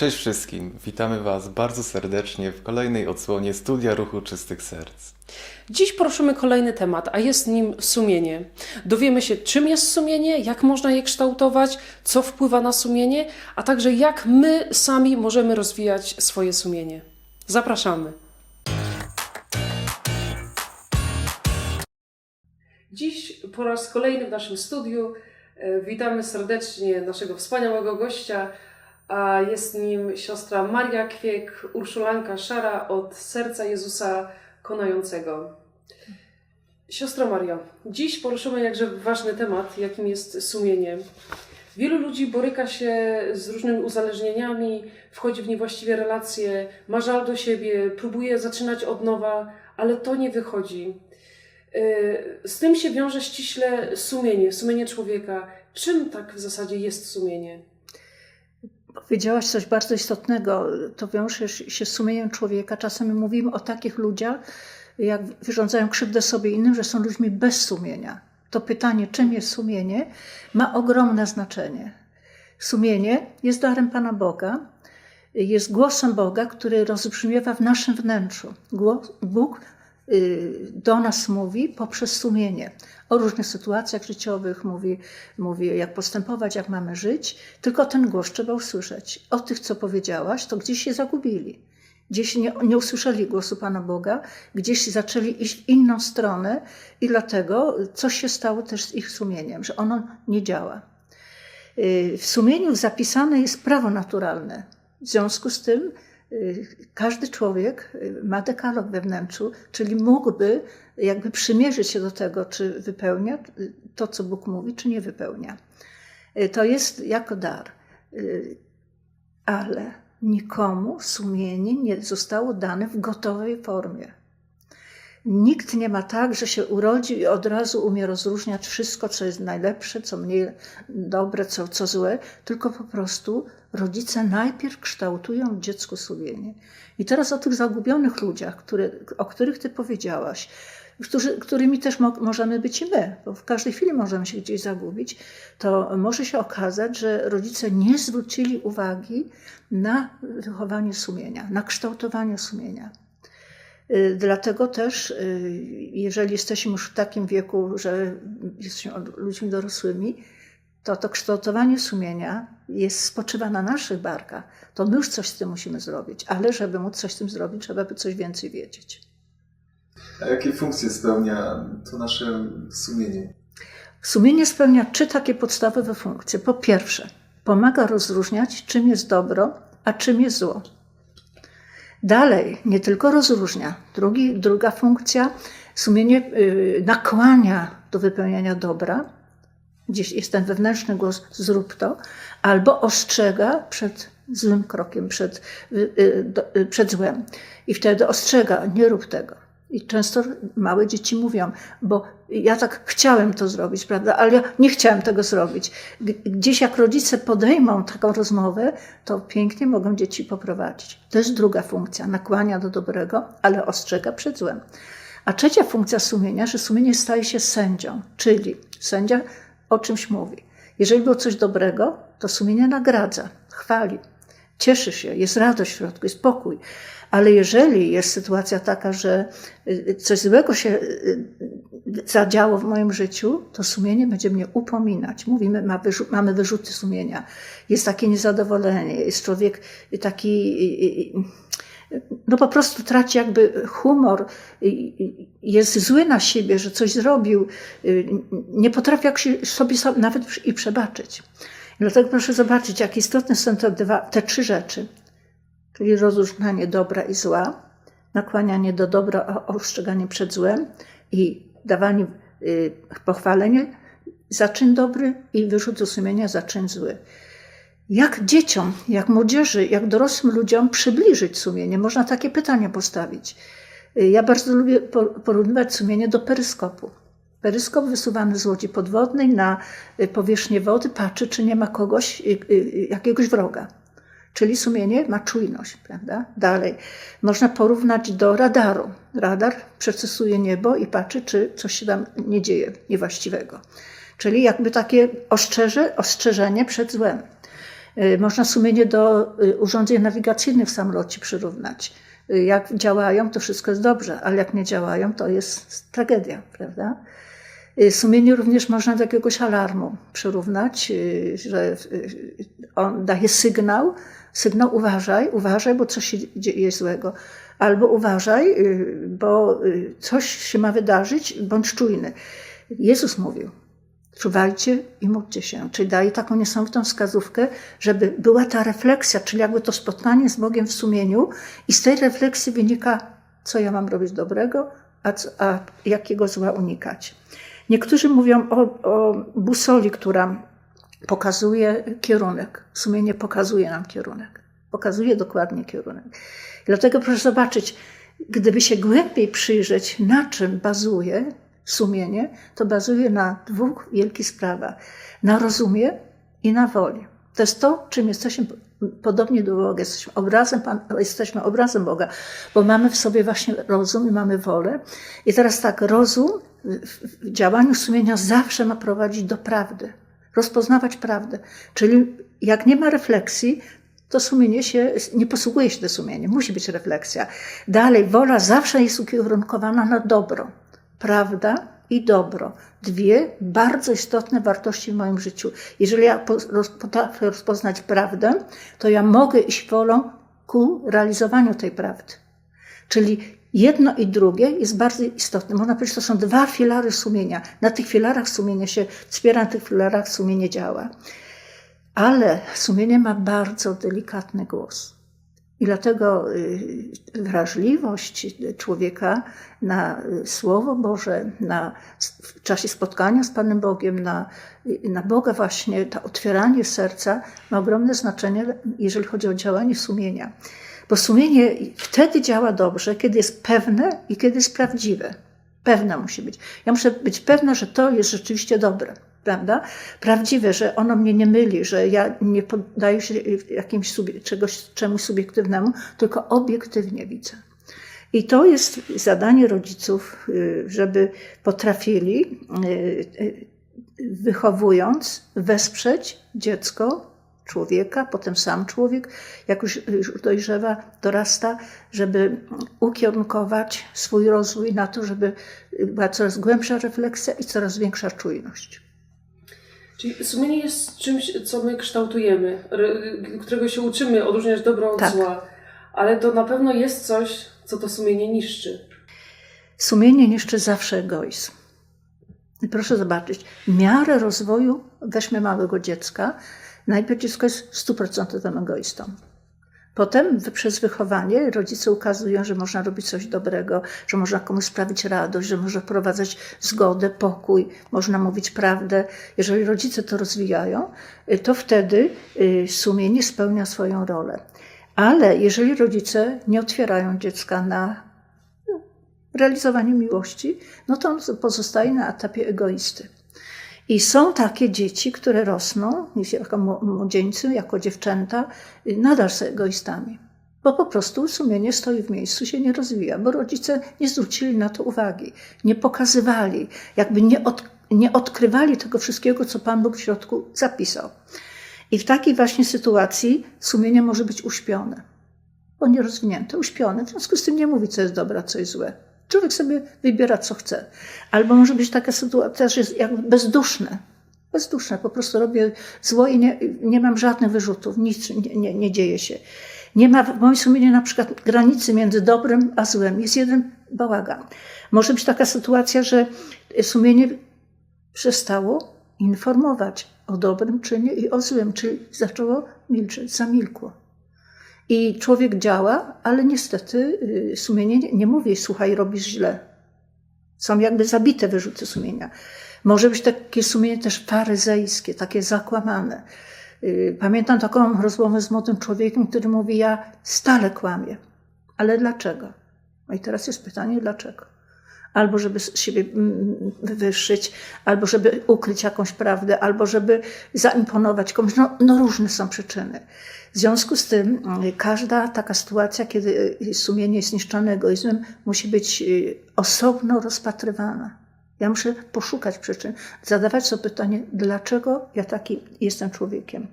Cześć wszystkim, witamy Was bardzo serdecznie w kolejnej odsłonie Studia Ruchu Czystych Serc. Dziś poruszymy kolejny temat, a jest nim sumienie. Dowiemy się, czym jest sumienie, jak można je kształtować, co wpływa na sumienie, a także jak my sami możemy rozwijać swoje sumienie. Zapraszamy. Dziś po raz kolejny w naszym studiu e, witamy serdecznie naszego wspaniałego gościa, a jest nim siostra Maria Kwiek, Urszulanka Szara od Serca Jezusa Konającego. Siostra Maria, dziś poruszymy jakże ważny temat, jakim jest sumienie. Wielu ludzi boryka się z różnymi uzależnieniami, wchodzi w niewłaściwe relacje, ma żal do siebie, próbuje zaczynać od nowa, ale to nie wychodzi. Yy, Z tym się wiąże ściśle sumienie, sumienie człowieka. Czym tak w zasadzie jest sumienie? Powiedziałaś coś bardzo istotnego. To wiąże się z sumieniem człowieka. Czasem mówimy o takich ludziach, jak wyrządzają krzywdę sobie innym, że są ludźmi bez sumienia. To pytanie, czym jest sumienie, ma ogromne znaczenie. Sumienie jest darem Pana Boga, jest głosem Boga, który rozbrzmiewa w naszym wnętrzu. Bóg do nas mówi poprzez sumienie. O różnych sytuacjach życiowych mówi, mówi, jak postępować, jak mamy żyć. Tylko ten głos trzeba usłyszeć. O tych, co powiedziałaś, to gdzieś się zagubili. Gdzieś nie, nie usłyszeli głosu Pana Boga, gdzieś zaczęli iść w inną stronę i dlatego coś się stało też z ich sumieniem, że ono nie działa. Y, W sumieniu zapisane jest prawo naturalne. W związku z tym y, każdy człowiek y, ma dekalog we wnętrzu, czyli mógłby jakby przymierzyć się do tego, czy wypełnia y, to, co Bóg mówi, czy nie wypełnia. Y, To jest jako dar. Y, Ale nikomu sumienie nie zostało dane w gotowej formie. Nikt nie ma tak, że się urodzi i od razu umie rozróżniać wszystko, co jest najlepsze, co mniej dobre, co, co złe, tylko po prostu rodzice najpierw kształtują w dziecku sumienie. I teraz o tych zagubionych ludziach, które, o których Ty powiedziałaś, którzy, którymi też mo, możemy być i my, bo w każdej chwili możemy się gdzieś zagubić, to może się okazać, że rodzice nie zwrócili uwagi na wychowanie sumienia, na kształtowanie sumienia. Y, Dlatego też, y, jeżeli jesteśmy już w takim wieku, że jesteśmy ludźmi dorosłymi, to to kształtowanie sumienia jest, spoczywa na naszych barkach. To my już coś z tym musimy zrobić, ale żeby móc coś z tym zrobić, trzeba by coś więcej wiedzieć. A jakie funkcje spełnia to nasze sumienie? Sumienie spełnia trzy takie podstawowe funkcje. Po pierwsze, pomaga rozróżniać, czym jest dobro, a czym jest zło. Dalej, nie tylko rozróżnia. Drugi, druga funkcja, sumienie y, nakłania do wypełniania dobra. Gdzieś jest ten wewnętrzny głos, zrób to, albo ostrzega przed złym krokiem, przed, y, y, przed złem. I wtedy ostrzega, nie rób tego. I często małe dzieci mówią, bo ja tak chciałem to zrobić, prawda, ale ja nie chciałem tego zrobić. Gdzieś jak rodzice podejmą taką rozmowę, to pięknie mogą dzieci poprowadzić. To jest druga funkcja, nakłania do dobrego, ale ostrzega przed złem. A trzecia funkcja sumienia, że sumienie staje się sędzią, czyli sędzia o czymś mówi. Jeżeli było coś dobrego, to sumienie nagradza, chwali, cieszy się, jest radość w środku, jest pokój. Ale jeżeli jest sytuacja taka, że y, coś złego się y, zadziało w moim życiu, to sumienie będzie mnie upominać. Mówimy, ma wyrzu- mamy wyrzuty sumienia. Jest takie niezadowolenie, jest człowiek taki, y, y, y, no po prostu traci jakby humor, y, y, jest zły na siebie, że coś zrobił, y, nie potrafi jak się sobie nawet i przebaczyć. Dlatego proszę zobaczyć, jak istotne są te, dwa, te trzy rzeczy czyli rozróżnianie dobra i zła, nakłanianie do dobra, a ostrzeganie przed złem i dawanie y, pochwalenia za czyn dobry i wyrzut do sumienia za czyn zły. Jak dzieciom, jak młodzieży, jak dorosłym ludziom przybliżyć sumienie? Można takie pytania postawić. Y, Ja bardzo lubię po- porównywać sumienie do peryskopu. Peryskop wysuwany z łodzi podwodnej na y, powierzchnię wody patrzy, czy nie ma kogoś, y, y, jakiegoś wroga. Czyli sumienie ma czujność, prawda? Dalej. Można porównać do radaru. Radar przecesuje niebo i patrzy, czy coś się tam nie dzieje niewłaściwego. Czyli jakby takie ostrzeże, ostrzeżenie przed złem. Można sumienie do urządzeń nawigacyjnych w samolocie przyrównać. Jak działają, to wszystko jest dobrze, ale jak nie działają, to jest tragedia, prawda? Y, Sumienie również można do jakiegoś alarmu przyrównać, y, że y, on daje sygnał, sygnał uważaj, uważaj, bo coś się dzieje złego. Albo uważaj, bo coś się ma wydarzyć, bądź czujny. Jezus mówił, czuwajcie i módlcie się, czyli daje taką niesamowitą wskazówkę, żeby była ta refleksja, czyli jakby to spotkanie z Bogiem w sumieniu i z tej refleksji wynika, co ja mam robić dobrego, a, co, a jakiego zła unikać. Niektórzy mówią o, o busoli, która pokazuje kierunek. Sumienie pokazuje nam kierunek. Pokazuje dokładnie kierunek. Dlatego proszę zobaczyć, gdyby się głębiej przyjrzeć, na czym bazuje sumienie, to bazuje na dwóch wielkich sprawach. Na rozumie i na woli. To jest to, czym jesteśmy podobnie do Boga. Jesteśmy obrazem, jesteśmy obrazem Boga, bo mamy w sobie właśnie rozum i mamy wolę. I teraz tak, rozum w, działaniu sumienia zawsze ma prowadzić do prawdy. Rozpoznawać prawdę. Czyli jak nie ma refleksji, to sumienie się, nie posługuje się do sumienia. Musi być refleksja. Dalej, wola zawsze jest ukierunkowana na dobro. Prawda i dobro. Dwie bardzo istotne wartości w moim życiu. Jeżeli ja potrafię rozpoznać prawdę, to ja mogę iść wolą ku realizowaniu tej prawdy. Czyli jedno i drugie jest bardzo istotne. Można powiedzieć, to są dwa filary sumienia. Na tych filarach sumienie się wspiera, na tych filarach sumienie działa. Ale sumienie ma bardzo delikatny głos. I dlatego y, wrażliwość człowieka na Słowo Boże, na, w czasie spotkania z Panem Bogiem, na, na Boga właśnie, to otwieranie serca ma ogromne znaczenie, jeżeli chodzi o działanie sumienia. Bo sumienie wtedy działa dobrze, kiedy jest pewne i kiedy jest prawdziwe. Pewne musi być. Ja muszę być pewna, że to jest rzeczywiście dobre, prawda? Prawdziwe, że ono mnie nie myli, że ja nie poddaję się jakimś subie, czegoś, czemuś subiektywnemu, tylko obiektywnie widzę. I to jest zadanie rodziców, y, żeby potrafili, y, y, wychowując, wesprzeć dziecko, człowieka, potem sam człowiek, jak już, już dojrzewa, dorasta, żeby ukierunkować swój rozwój na to, żeby była coraz głębsza refleksja i coraz większa czujność. Czyli sumienie jest czymś, co my kształtujemy, re- którego się uczymy odróżniać dobro od Tak. zła, ale to na pewno jest coś, co to sumienie niszczy. Sumienie niszczy zawsze egoizm. I proszę zobaczyć, miarę rozwoju, weźmy małego dziecka, najpierw dziecko jest stuprocentowym egoistą. Potem przez wychowanie rodzice ukazują, że można robić coś dobrego, że można komuś sprawić radość, że można wprowadzać zgodę, pokój, można mówić prawdę. Jeżeli rodzice to rozwijają, y, to wtedy y, sumienie spełnia swoją rolę. Ale jeżeli rodzice nie otwierają dziecka na no, realizowanie miłości, no to on pozostaje na etapie egoisty. I są takie dzieci, które rosną jako mł- młodzieńcy, jako dziewczęta, y, nadal są egoistami. Bo po prostu sumienie stoi w miejscu, się nie rozwija, bo rodzice nie zwrócili na to uwagi, nie pokazywali, jakby nie, od, nie odkrywali tego wszystkiego, co Pan Bóg w środku zapisał. I w takiej właśnie sytuacji sumienie może być uśpione, bo nierozwinięte, uśpione. W związku z tym nie mówi, co jest dobre, co jest złe. Człowiek sobie wybiera, co chce. Albo może być taka sytuacja, że jest jakby bezduszne. Bezduszne, po prostu robię zło i nie, nie mam żadnych wyrzutów, nic nie, nie, nie dzieje się. Nie ma w moim sumieniu na przykład granicy między dobrem a złem. Jest jeden bałagan. Może być taka sytuacja, że sumienie przestało informować o dobrym czynie i o złym, czyli zaczęło milczeć, zamilkło. I człowiek działa, ale niestety y, sumienie nie, nie mówi, słuchaj, robisz źle. Są jakby zabite wyrzuty sumienia. Może być takie sumienie też faryzejskie, takie zakłamane. Y, Pamiętam taką rozmowę z młodym człowiekiem, który mówi, ja stale kłamię. Ale dlaczego? No i teraz jest pytanie, dlaczego? Albo żeby z siebie mm, wywyższyć, albo żeby ukryć jakąś prawdę, albo żeby zaimponować komuś. No, no różne są przyczyny. W związku z tym y, każda taka sytuacja, kiedy y, sumienie jest niszczone egoizmem, musi być y, osobno rozpatrywana. Ja muszę poszukać przyczyn, zadawać sobie pytanie, dlaczego ja taki jestem człowiekiem.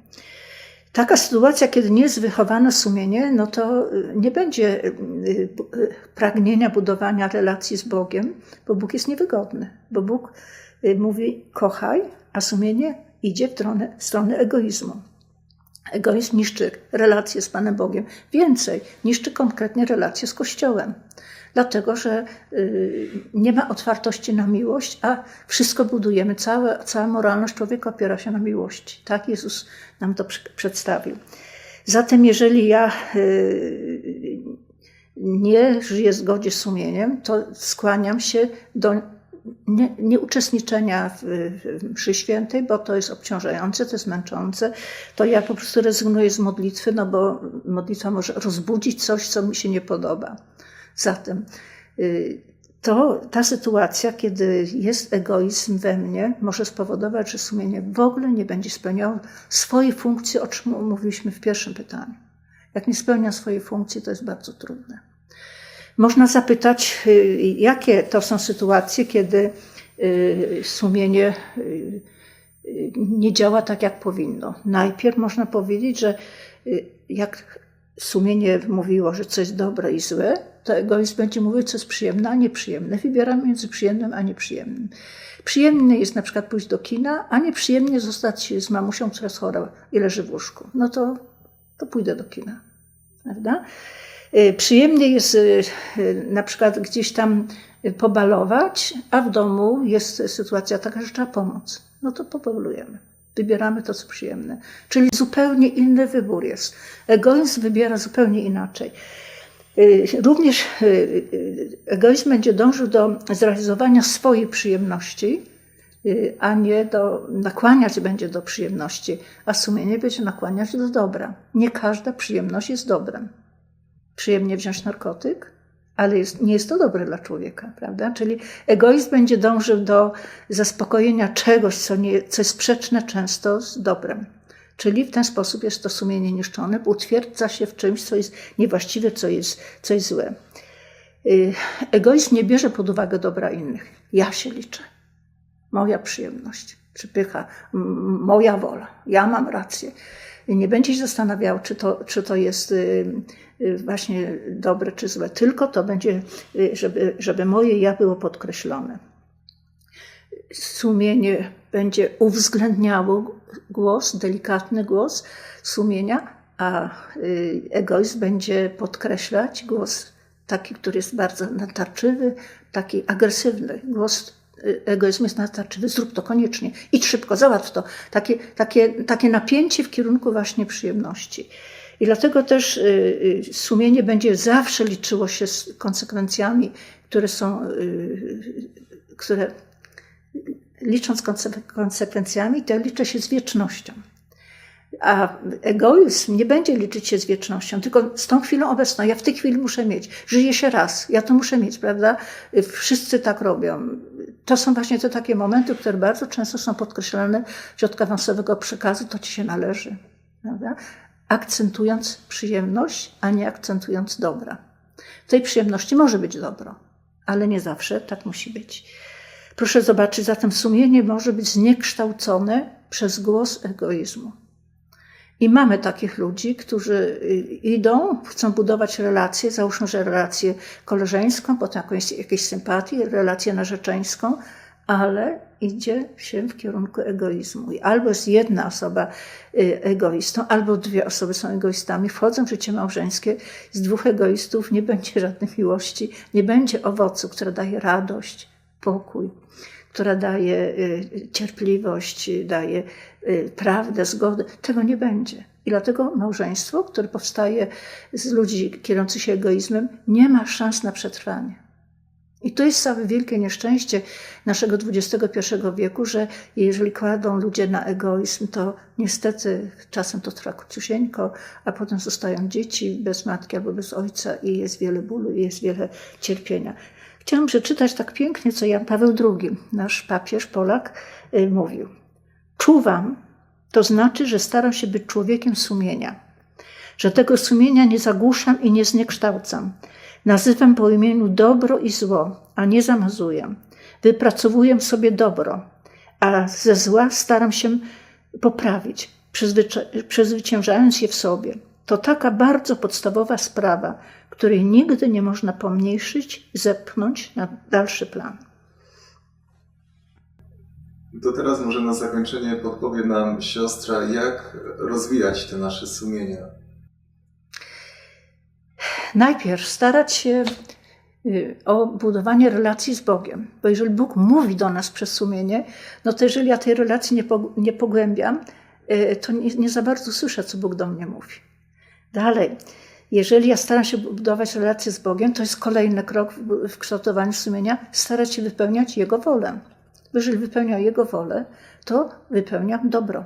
Taka sytuacja, kiedy nie jest wychowane sumienie, no to y, nie będzie y, y, pragnienia budowania relacji z Bogiem, bo Bóg jest niewygodny. Bo Bóg mówi kochaj, a sumienie idzie w stronę, w stronę egoizmu. Egoizm niszczy relacje z Panem Bogiem. Więcej, niszczy konkretnie relacje z Kościołem. Dlatego, że y, nie ma otwartości na miłość, a wszystko budujemy. Całe, cała moralność człowieka opiera się na miłości. Tak Jezus nam to przedstawił. Zatem, jeżeli ja y, nie żyję w zgodzie z sumieniem, to skłaniam się do nie, nieuczestniczenia w, w mszy świętej, bo to jest obciążające, to jest męczące, to ja po prostu rezygnuję z modlitwy, no bo modlitwa może rozbudzić coś, co mi się nie podoba. Zatem y, to, ta sytuacja, kiedy jest egoizm we mnie, może spowodować, że sumienie w ogóle nie będzie spełniało swojej funkcji, o czym mówiliśmy w pierwszym pytaniu. Jak nie spełnia swojej funkcji, to jest bardzo trudne. Można zapytać, y, jakie to są sytuacje, kiedy y, sumienie y, nie działa tak, jak powinno. Najpierw można powiedzieć, że jak sumienie mówiło, że coś dobre i złe, to egoizm będzie mówił, co jest przyjemne, a nieprzyjemne. Wybieram między przyjemnym a nieprzyjemnym. Przyjemne jest na przykład pójść do kina, a nieprzyjemnie zostać z mamusią, która jest chora i leży w łóżku. No to, to pójdę do kina. Prawda? Y, Przyjemnie jest y, y, na przykład gdzieś tam pobalować, a w domu jest sytuacja taka, że trzeba pomóc. No to pobalujemy. Wybieramy to, co przyjemne. Czyli zupełnie inny wybór jest. Egoizm wybiera zupełnie inaczej. Również egoizm będzie dążył do zrealizowania swojej przyjemności, a nie do nakłaniać będzie do przyjemności, a sumienie będzie nakłaniać do dobra. Nie każda przyjemność jest dobrem. Przyjemnie wziąć narkotyk, ale jest, nie jest to dobre dla człowieka, prawda? Czyli egoizm będzie dążył do zaspokojenia czegoś, co, nie, co jest sprzeczne często z dobrem. Czyli w ten sposób jest to sumienie niszczone, bo utwierdza się w czymś, co jest niewłaściwe, co jest, co jest złe. Y, Egoizm nie bierze pod uwagę dobra innych. Ja się liczę. Moja przyjemność, przypycha, moja wola. Ja mam rację. Nie będzie się zastanawiał, czy to, czy to jest y, y, właśnie dobre czy złe, tylko to będzie, y, żeby, żeby moje ja było podkreślone sumienie będzie uwzględniało głos, delikatny głos sumienia, a egoizm będzie podkreślać głos taki, który jest bardzo natarczywy, taki agresywny. Głos egoizmu jest natarczywy, zrób to koniecznie, idź szybko, załatw to. Takie, takie, takie napięcie w kierunku właśnie przyjemności. I dlatego też y, y, sumienie będzie zawsze liczyło się z konsekwencjami, które są, y, które licząc konse- konsekwencjami, to liczę się z wiecznością. A egoizm nie będzie liczyć się z wiecznością, tylko z tą chwilą obecną. Ja w tej chwili muszę mieć. Żyję się raz, ja to muszę mieć, prawda? Wszyscy tak robią. To są właśnie te takie momenty, które bardzo często są podkreślane w środkach awansowego przekazu, to ci się należy, prawda? Akcentując przyjemność, a nie akcentując dobra. W tej przyjemności może być dobro, ale nie zawsze tak musi być. Proszę zobaczyć, zatem sumienie może być zniekształcone przez głos egoizmu. I mamy takich ludzi, którzy y, idą, chcą budować relacje, załóżmy, że relację koleżeńską, potem jakąś, jakieś sympatii, relację narzeczeńską, ale idzie się w kierunku egoizmu. I albo jest jedna osoba y, egoistą, albo dwie osoby są egoistami. Wchodzą w życie małżeńskie, z dwóch egoistów nie będzie żadnej miłości, nie będzie owocu, która daje radość, pokój, która daje y, cierpliwość, daje y, prawdę, zgodę. Tego nie będzie. I dlatego małżeństwo, które powstaje z ludzi kierujących się egoizmem, nie ma szans na przetrwanie. I to jest całe wielkie nieszczęście naszego XXI wieku, że jeżeli kładą ludzie na egoizm, to niestety czasem to trwa króciusieńko, a potem zostają dzieci bez matki albo bez ojca i jest wiele bólu i jest wiele cierpienia. Chciałam przeczytać tak pięknie, co Jan Paweł II, nasz papież Polak, y, mówił. Czuwam, to znaczy, że staram się być człowiekiem sumienia, że tego sumienia nie zagłuszam i nie zniekształcam. Nazywam po imieniu dobro i zło, a nie zamazuję. Wypracowuję sobie dobro, a ze zła staram się poprawić. przezwyciężając je w sobie. To taka bardzo podstawowa sprawa, której nigdy nie można pomniejszyć, zepchnąć na dalszy plan. To teraz może na zakończenie podpowie nam siostra, jak rozwijać te nasze sumienia. Najpierw starać się y, o budowanie relacji z Bogiem, bo jeżeli Bóg mówi do nas przez sumienie, no to jeżeli ja tej relacji nie, po, nie pogłębiam, y, to nie, nie za bardzo słyszę, co Bóg do mnie mówi. Dalej, jeżeli ja staram się budować relacje z Bogiem, to jest kolejny krok w, kształtowaniu sumienia, starać się wypełniać Jego wolę. Jeżeli wypełniam Jego wolę, to wypełniam dobro.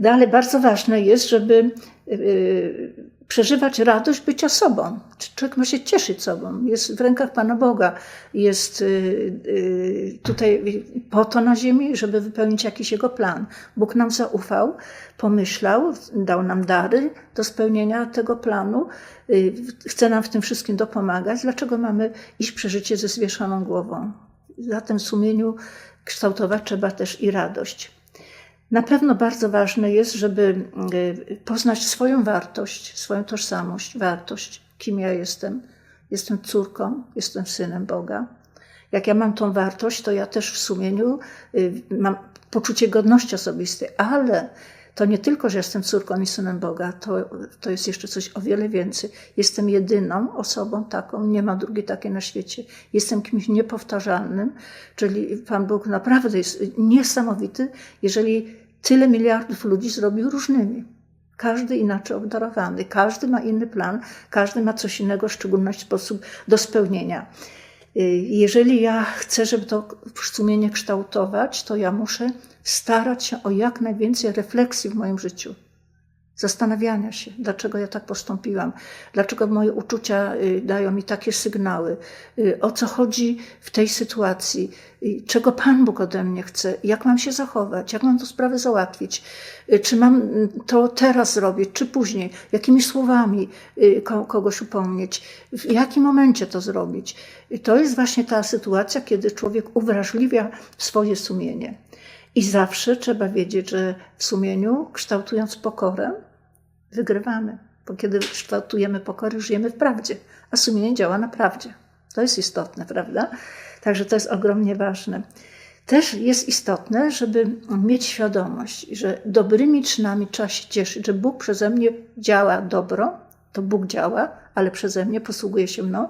Dalej, bardzo ważne jest, żeby yy, przeżywać radość bycia sobą. Człowiek ma się cieszyć sobą. Jest w rękach Pana Boga. Jest yy, yy, tutaj po to na ziemi, żeby wypełnić jakiś Jego plan. Bóg nam zaufał, pomyślał, dał nam dary do spełnienia tego planu. Yy, chce nam w tym wszystkim dopomagać. Dlaczego mamy iść przeżycie ze zwieszoną głową? Zatem w sumieniu kształtować trzeba też i radość. Na pewno bardzo ważne jest, żeby y, poznać swoją wartość, swoją tożsamość, wartość, kim ja jestem. Jestem córką, jestem synem Boga. Jak ja mam tą wartość, to ja też w sumieniu y, mam poczucie godności osobistej, ale to nie tylko, że jestem córką i synem Boga, to, to jest jeszcze coś o wiele więcej. Jestem jedyną osobą taką, nie ma drugiej takiej na świecie. Jestem kimś niepowtarzalnym, czyli Pan Bóg naprawdę jest niesamowity, jeżeli tyle miliardów ludzi zrobił różnymi. Każdy inaczej obdarowany, każdy ma inny plan, każdy ma coś innego, szczególność sposób do spełnienia. Jeżeli ja chcę, żeby to sumienie kształtować, to ja muszę starać się o jak najwięcej refleksji w moim życiu. Zastanawiania się, dlaczego ja tak postąpiłam, dlaczego moje uczucia y, dają mi takie sygnały, y, o co chodzi w tej sytuacji, y, czego Pan Bóg ode mnie chce, jak mam się zachować, jak mam tę sprawę załatwić, czy mam to teraz zrobić, czy później, jakimi słowami kogoś upomnieć, w jakim momencie to zrobić. To jest właśnie ta sytuacja, kiedy człowiek uwrażliwia swoje sumienie. I zawsze trzeba wiedzieć, że w sumieniu, kształtując pokorę, wygrywamy. Bo kiedy kształtujemy pokorę, żyjemy w prawdzie, a sumienie działa na prawdzie. To jest istotne, prawda? Także to jest ogromnie ważne. Też jest istotne, żeby mieć świadomość, że dobrymi czynami trzeba się cieszyć, że Bóg przeze mnie działa dobro, to Bóg działa, ale przeze mnie posługuje się mną,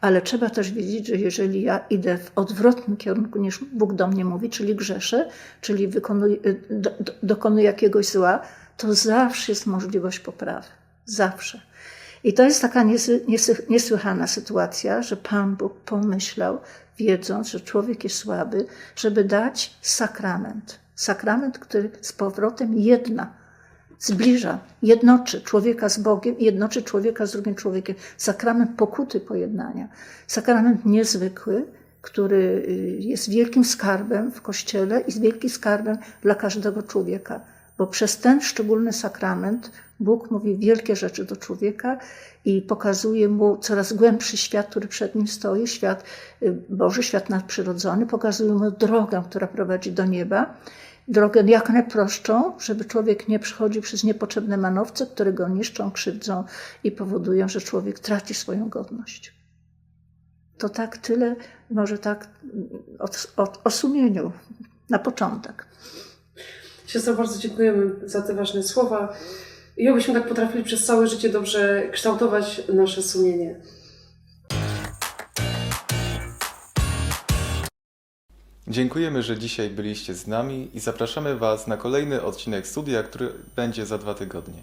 ale trzeba też wiedzieć, że jeżeli ja idę w odwrotnym kierunku niż Bóg do mnie mówi, czyli grzeszę, czyli wykonuję, do, dokonuję jakiegoś zła, to zawsze jest możliwość poprawy. Zawsze. I to jest taka niesły, niesły, niesłychana sytuacja, że Pan Bóg pomyślał, wiedząc, że człowiek jest słaby, żeby dać sakrament. Sakrament, który z powrotem jedna zbliża, jednoczy człowieka z Bogiem jednoczy człowieka z drugim człowiekiem. Sakrament pokuty pojednania. Sakrament niezwykły, który jest wielkim skarbem w Kościele i wielkim skarbem dla każdego człowieka. Bo przez ten szczególny sakrament Bóg mówi wielkie rzeczy do człowieka i pokazuje mu coraz głębszy świat, który przed nim stoi, świat Boży, świat nadprzyrodzony, pokazuje mu drogę, która prowadzi do nieba drogę jak najprostszą, żeby człowiek nie przechodził przez niepotrzebne manowce, które go niszczą, krzywdzą i powodują, że człowiek traci swoją godność. To tak tyle, może tak od, od, o sumieniu na początek. Siostro, bardzo dziękujemy za te ważne słowa. I obyśmy tak potrafili przez całe życie dobrze kształtować nasze sumienie. Dziękujemy, że dzisiaj byliście z nami i zapraszamy Was na kolejny odcinek studia, który będzie za dwa tygodnie.